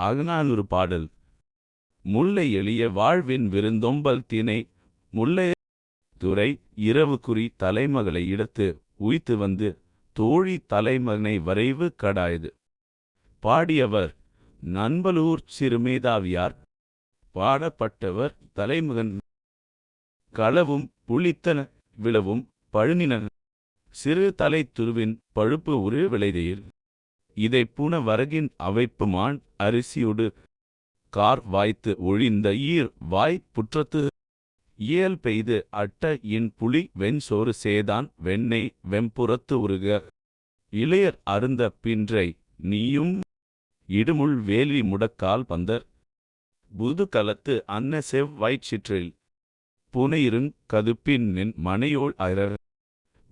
அகநானூறு பாடல். முல்லை எளிய வாழ்வின் விருந்தொம்பல் திணை. முல்லை துறை இரவு குறி தலைமகளை இடத்து உய்த்து வந்து தோழி தலைமகனை வரைவு கடாயது. பாடியவர் நண்பலூர் சிறுமேதாவியார். பாடப்பட்டவர் தலைமகன் களவும் புளித்தன விளவும் பழுனின சிறு தலை துருவின் பழுப்பு உரு விளைதையில் இதை புன வரகின் அவைப்புமான் அரிசியுடு கார் வாய்த்து ஒழிந்த ஈர் வாய் புற்றத்து இயல் பெய்து அட்ட இன் புலி வெண்சோறு சேதான் வெண்ணெய் வெம்புறத்து உருக. இளையர் அருந்த பின்றை நீயும் இடுமுள் வேலி முடக்கால் பந்தர். புது கலத்து அன்ன செவ்வாய்ச்சிற்றில் புனையிருங் கதுப்பின் நின் மனையோள் அரர்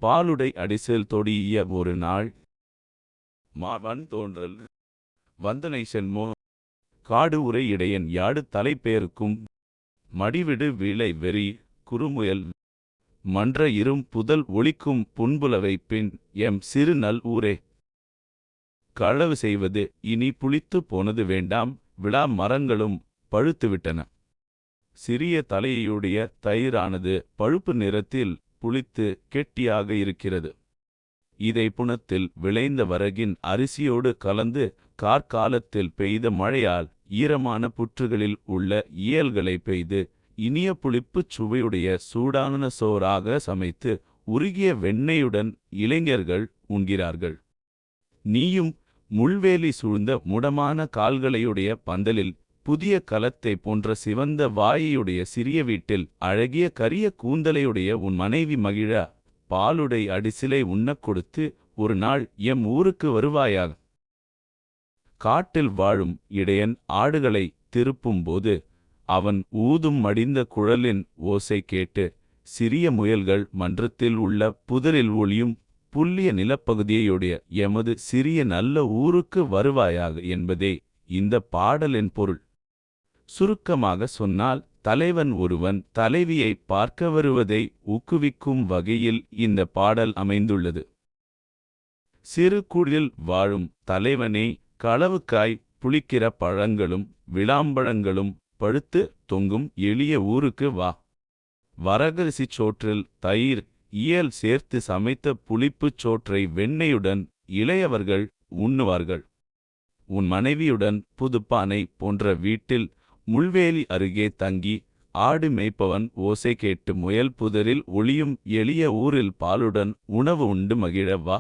பாலுடை அடிசெல் தொடிய ஒரு நாள் மாவன் தோன்றல். வந்தனை சென்மோ. காடு உரை இடையன் யாடு தலைப்பேருக்கும் மடிவிடு விளை வெறி குறுமுயல். மன்ற இரும் புதல் ஒளிக்கும் புன்புலவை பின் எம் சிறு நல் ஊரே. களவு செய்வது இனி புளித்து போனது வேண்டாம். விழா மரங்களும் பழுத்துவிட்டன. சிறிய தலையுடைய தயிரானது பழுப்பு நிறத்தில் புளித்து கெட்டியாக இருக்கிறது. இதை புனத்தில் விளைந்த வரகின் அரிசியோடு கலந்து கார்காலத்தில் பெய்த மழையால் ஈரமான புற்றுகளில் உள்ள இயல்களை பெய்து இனிய புளிப்புச் சுவையுடைய சூடான சோறாக சமைத்து உருகிய வெண்ணெயுடன் இளைஞர்கள் உண்கிறார்கள். நீயும் முள்வேலி சூழ்ந்த முடமான கால்களையுடைய பந்தலில் புதிய கலத்தை போன்ற சிவந்த வாயையுடைய சிறிய வீட்டில் அழகிய கரிய கூந்தலையுடைய உன் மனைவி மகிழ பாலுடை அடிசிலை உண்ணக் கொடுத்து ஒரு நாள் எம் ஊருக்கு வருவாயாக. காட்டில் வாழும் இடையன் ஆடுகளை திருப்பும்போது அவன் ஊதும் மடிந்த குழலின் ஓசை கேட்டு சிறிய முயல்கள் மன்றத்தில் உள்ள புதரில் ஒளியும் புல்லிய நிலப்பகுதியையுடைய எமது சிறிய நல்ல ஊருக்கு வருவாயாக என்பதே இந்த பாடலின் பொருள். சுருக்கமாக சொன்னால் தலைவன் ஒருவன் தலைவியை பார்க்க வருவதை ஊக்குவிக்கும் வகையில் இந்த பாடல் அமைந்துள்ளது. சிறு குழில் வாழும் தலைவனே களவுக்காய் புளிக்கிற பழங்களும் விளாம்பழங்களும் பழுத்து தொங்கும் எளிய ஊருக்கு வா. வரகரிசி சோற்றில் தயிர் இயல் சேர்த்து சமைத்த புளிப்புச் சோற்றை வெண்ணெயுடன் இளையவர்கள் உண்ணுவார்கள். உன் மனைவியுடன் புதுப்பானை போன்ற வீட்டில் முள்வேலி அருகே தங்கி ஆடு மேய்ப்பவன் ஓசை கேட்டு முயல் புதரில் ஒளியும் எளிய ஊரில் பாலுடன் உணவு உண்டு மகிழ வா.